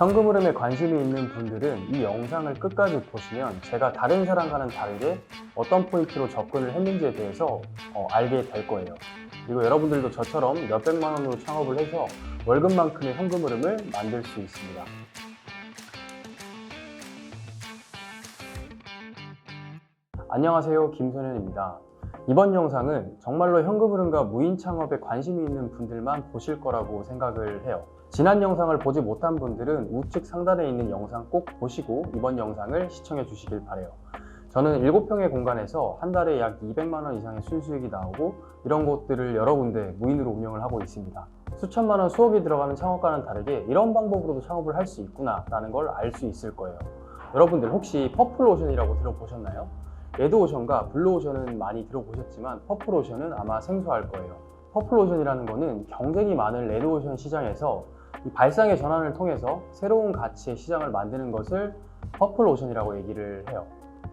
현금 흐름에 관심이 있는 분들은 이 영상을 끝까지 보시면 제가 다른 사람과는 다르게 어떤 포인트로 접근을 했는지에 대해서 어, 알게 될 거예요. 그리고 여러분들도 저처럼 몇백만 원으로 창업을 해서 월급만큼의 현금 흐름을 만들 수 있습니다. 안녕하세요. 김선현입니다. 이번 영상은 정말로 현금 흐름과 무인 창업에 관심이 있는 분들만 보실 거라고 생각을 해요. 지난 영상을 보지 못한 분들은 우측 상단에 있는 영상 꼭 보시고 이번 영상을 시청해 주시길 바래요. 저는 7평의 공간에서 한 달에 약 200만 원 이상의 순수익이 나오고 이런 곳들을 여러 군데 무인으로 운영을 하고 있습니다. 수천만 원 수억이 들어가는 창업과는 다르게 이런 방법으로도 창업을 할 수 있구나 라는 걸 알 수 있을 거예요. 여러분들 혹시 퍼플 오션이라고 들어보셨나요? 레드오션과 블루오션은 많이 들어보셨지만 퍼플오션은 아마 생소할 거예요. 퍼플오션이라는 거는 경쟁이 많은 레드오션 시장에서 이 발상의 전환을 통해서 새로운 가치의 시장을 만드는 것을 퍼플오션이라고 얘기를 해요.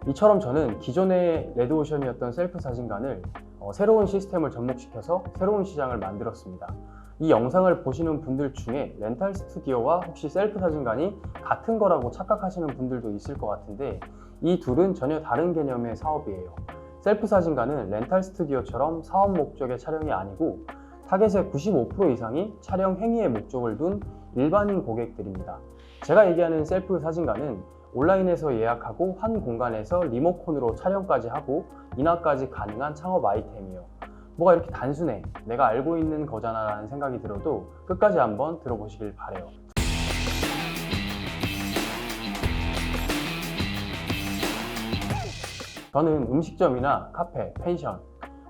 이처럼 저는 기존의 레드오션이었던 셀프 사진관을 어, 새로운 시스템을 접목시켜서 새로운 시장을 만들었습니다. 이 영상을 보시는 분들 중에 렌탈 스튜디오와 혹시 셀프 사진관이 같은 거라고 착각하시는 분들도 있을 것 같은데 이 둘은 전혀 다른 개념의 사업이에요. 셀프 사진관은 렌탈 스튜디오처럼 사업 목적의 촬영이 아니고 타겟의 95% 이상이 촬영 행위에 목적을 둔 일반인 고객들입니다. 제가 얘기하는 셀프 사진관은 온라인에서 예약하고 한 공간에서 리모컨으로 촬영까지 하고 인화까지 가능한 창업 아이템이에요. 뭐가 이렇게 단순해. 내가 알고 있는 거잖아 라는 생각이 들어도 끝까지 한번 들어보시길 바래요. 저는 음식점이나 카페, 펜션,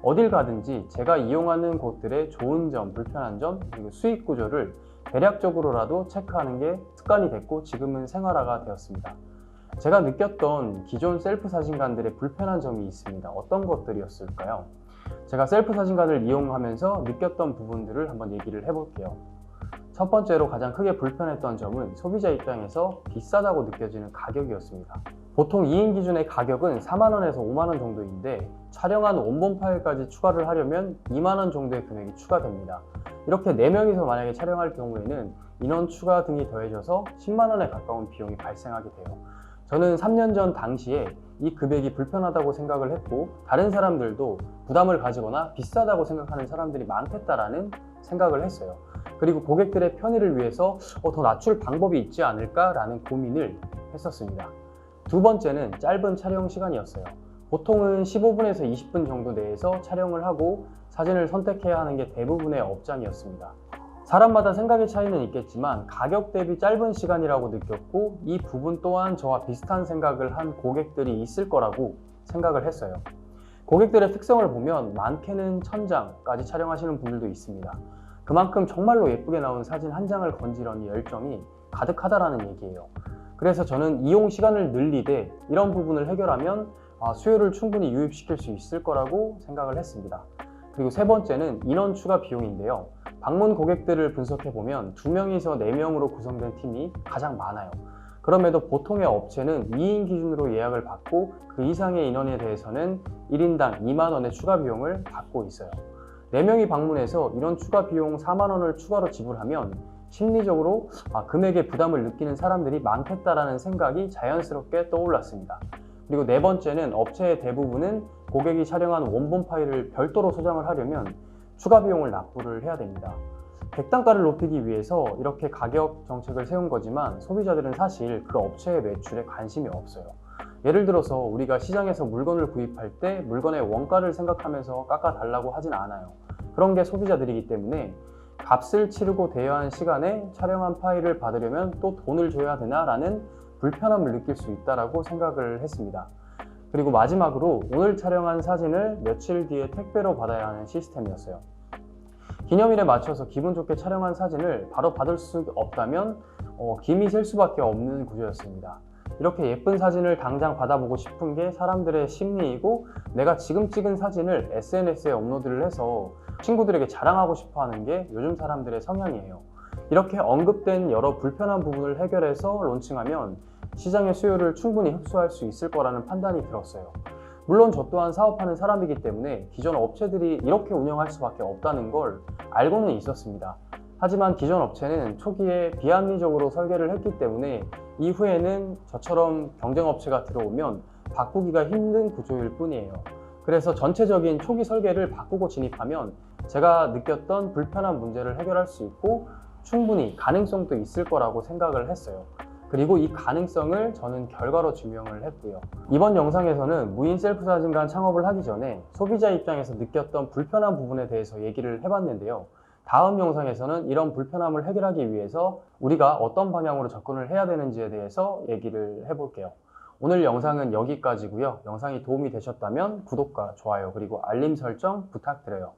어딜 가든지 제가 이용하는 곳들의 좋은 점, 불편한 점, 그리고 수익 구조를 대략적으로라도 체크하는 게 습관이 됐고 지금은 생활화가 되었습니다. 제가 느꼈던 기존 셀프 사진관들의 불편한 점이 있습니다. 어떤 것들이었을까요? 제가 셀프 사진관을 이용하면서 느꼈던 부분들을 한번 얘기를 해볼게요. 첫 번째로 가장 크게 불편했던 점은 소비자 입장에서 비싸다고 느껴지는 가격이었습니다. 보통 2인 기준의 가격은 4만원에서 5만원 정도인데 촬영한 원본 파일까지 추가를 하려면 2만원 정도의 금액이 추가됩니다. 이렇게 4명이서 만약에 촬영할 경우에는 인원 추가 등이 더해져서 10만원에 가까운 비용이 발생하게 돼요. 저는 3년 전 당시에 이 금액이 불편하다고 생각을 했고 다른 사람들도 부담을 가지거나 비싸다고 생각하는 사람들이 많겠다라는 생각을 했어요. 그리고 고객들의 편의를 위해서 어, 더 낮출 방법이 있지 않을까라는 고민을 했었습니다. 두 번째는 짧은 촬영 시간이었어요. 보통은 15분에서 20분 정도 내에서 촬영을 하고 사진을 선택해야 하는 게 대부분의 업장이었습니다. 사람마다 생각의 차이는 있겠지만 가격 대비 짧은 시간이라고 느꼈고 이 부분 또한 저와 비슷한 생각을 한 고객들이 있을 거라고 생각을 했어요. 고객들의 특성을 보면 많게는 천장까지 촬영하시는 분들도 있습니다. 그만큼 정말로 예쁘게 나온 사진 한 장을 건지려는 열정이 가득하다라는 얘기예요. 그래서 저는 이용 시간을 늘리되 이런 부분을 해결하면 아, 수요를 충분히 유입시킬 수 있을 거라고 생각을 했습니다. 그리고 세 번째는 인원 추가 비용인데요. 방문 고객들을 분석해 보면 2명에서 4명으로 구성된 팀이 가장 많아요. 그럼에도 보통의 업체는 2인 기준으로 예약을 받고 그 이상의 인원에 대해서는 1인당 2만 원의 추가 비용을 받고 있어요. 4명이 방문해서 이런 추가 비용 4만 원을 추가로 지불하면 심리적으로 아, 금액에 부담을 느끼는 사람들이 많겠다라는 생각이 자연스럽게 떠올랐습니다. 그리고 네 번째는 업체의 대부분은 고객이 촬영한 원본 파일을 별도로 소장을 하려면 추가 비용을 납부를 해야 됩니다. 객단가를 높이기 위해서 이렇게 가격 정책을 세운 거지만 소비자들은 사실 그 업체의 매출에 관심이 없어요. 예를 들어서 우리가 시장에서 물건을 구입할 때 물건의 원가를 생각하면서 깎아달라고 하진 않아요. 그런 게 소비자들이기 때문에 값을 치르고 대여한 시간에 촬영한 파일을 받으려면 또 돈을 줘야 되나라는 불편함을 느낄 수 있다라고 생각을 했습니다. 그리고 마지막으로 오늘 촬영한 사진을 며칠 뒤에 택배로 받아야 하는 시스템이었어요. 기념일에 맞춰서 기분 좋게 촬영한 사진을 바로 받을 수 없다면 어, 김이 셀 수밖에 없는 구조였습니다. 이렇게 예쁜 사진을 당장 받아보고 싶은 게 사람들의 심리이고 내가 지금 찍은 사진을 SNS에 업로드를 해서 친구들에게 자랑하고 싶어 하는 게 요즘 사람들의 성향이에요. 이렇게 언급된 여러 불편한 부분을 해결해서 론칭하면 시장의 수요를 충분히 흡수할 수 있을 거라는 판단이 들었어요. 물론 저 또한 사업하는 사람이기 때문에 기존 업체들이 이렇게 운영할 수밖에 없다는 걸 알고는 있었습니다. 하지만 기존 업체는 초기에 비합리적으로 설계를 했기 때문에 이후에는 저처럼 경쟁업체가 들어오면 바꾸기가 힘든 구조일 뿐이에요. 그래서 전체적인 초기 설계를 바꾸고 진입하면 제가 느꼈던 불편한 문제를 해결할 수 있고 충분히 가능성도 있을 거라고 생각을 했어요. 그리고 이 가능성을 저는 결과로 증명을 했고요. 이번 영상에서는 무인 셀프 사진관 창업을 하기 전에 소비자 입장에서 느꼈던 불편한 부분에 대해서 얘기를 해봤는데요. 다음 영상에서는 이런 불편함을 해결하기 위해서 우리가 어떤 방향으로 접근을 해야 되는지에 대해서 얘기를 해볼게요. 오늘 영상은 여기까지고요. 영상이 도움이 되셨다면 구독과 좋아요 그리고 알림 설정 부탁드려요.